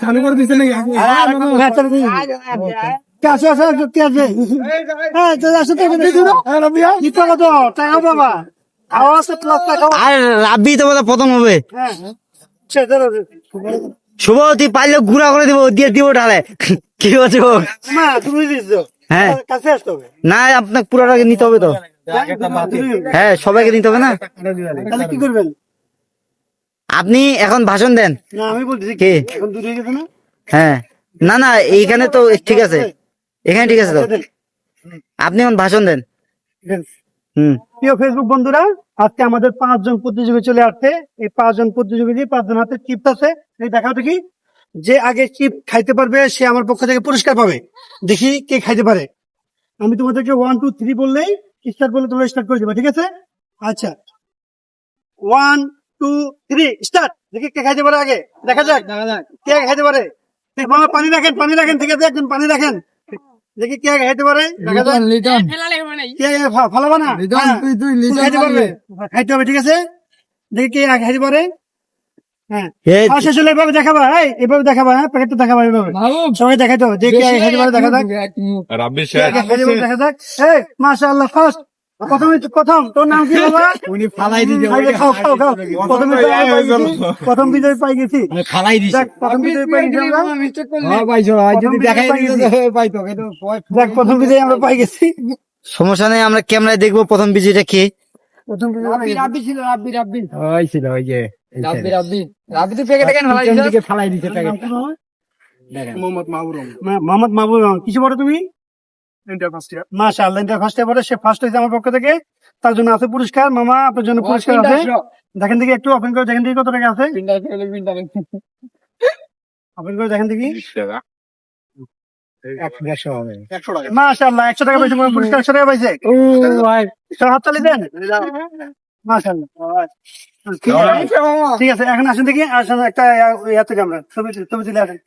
চালু করে দিচ্ছে নাকি আসো আসো যুক্তি আছে হ্যাঁ তো আসো তো দিতে কত টাকা বাবা আওয়াজ টাকা আর রাব্বি তো প্রথম হবে হ্যাঁ শুভ তুই পারলে গুড়া করে দিব দিয়ে দিব ডালে কি বলছো তুমি হ্যাঁ কাছে আসতে হবে না আপনাকে পুরোটাকে নিতে হবে তো হ্যাঁ সবাইকে নিতে হবে না তাহলে কি করবেন আপনি এখন ভাষণ দেন। না আমি বলতেছি কে? এখন দূরে হয়ে গেছে না? হ্যাঁ। না না এইখানে তো ঠিক আছে। এখানে ঠিক আছে তো। আপনি এখন ভাষণ দেন। হুম। প্রিয় ফেসবুক বন্ধুরা আজকে আমাদের পাঁচজন প্রতিযোগী চলে আসছে। এই পাঁচজন প্রতিযোগী পাঁচজন হাতে চিপস আছে। এই দেখাও দেখি। যে আগে চিপ খাইতে পারবে সে আমার পক্ষ থেকে পুরস্কার পাবে। দেখি কে খাইতে পারে। আমি তোমাদেরকে ওয়ান টু থ্রি বললেই স্টার্ট বললে তোমরা স্টার্ট করে দেবে ঠিক আছে? আচ্ছা। ওয়ান টু থ্রি স্টার্ট দেখি কে খাইতে পারে আগে। দেখা যাক। কে খাইতে পারে? মামা পানি রাখেন পানি রাখেন ঠিক আছে একজন পানি রাখেন। দেখি কে খাইতে পারে। দেখা যাক। লিটন কে ফালাবা না? লিটন হ্যাঁ। তুই তুই তুমি লিটন খাইতে পারবে। খাইতে হবে ঠিক আছে? দেখি কে খাইতে পারে। হ্যাঁ। শেষ হলে এভাবে দেখাবা এই এভাবে দেখাবা হ্যাঁ প্যাকেটটা দেখাবা এভাবে। সবাই দেখাইতে হবে দেখি কে খাইতে পারে দেখা যাক। রাব্বি দেখা যাক। এই মাশাআল্লাহ ফার্স্ট প্রথম প্রথম তোর নাম কি বাবা? উনি ফালাই দিছে আগে খাও খাও খাও। প্রথম বিজয় আমি পাই গেছি। প্রথম বিজয় পাই গেছি। ফালাই দিছে। প্রথম বিজয় পাই গেছি হ্যাঁ পাইছো যদি দেখাই পাইতো কিন্তু দেখ প্রথম বিজয় আমরা পাই গেছি। সমস্যা নেই আমরা ক্যামেরায় দেখব প্রথম বিজয়টা কে। প্রথম বিজয় রাব্বি ছিল রাব্বি রাব্বি। ওই ছিল ওই যে রাব্বি রাব্বি। রাব্বি তুই প্যাকেটে কেন ফালাই দিছিস। ফালাই দিছে প্যাকেট মোহাম্মদ মাহবুব রহমান। কিছু বলো তুমি? মাশাআল্লাহ ইন্টার ফার্স্ট পরে সে ফার্স্ট হয়েছে আমার পক্ষ থেকে। তার জন্য আছে পুরস্কার। মামা আপনার জন্য পুরস্কার আছে। দেখেন দেখি একটু ওপেন করে দেখেন দেখি কত টাকা আছে। ওপেন করে দেখেন দেখি। মাশাআল্লাহ একশো টাকা পাইছে পুরস্কার একশো টাকা পাইছে সব হাততালি দেন। মাশাআল্লাহ। ঠিক আছে এখন আসেন দেখি। আসেন একটা ইয়াতে আমরা ছবি ছবি তুলে আসেন।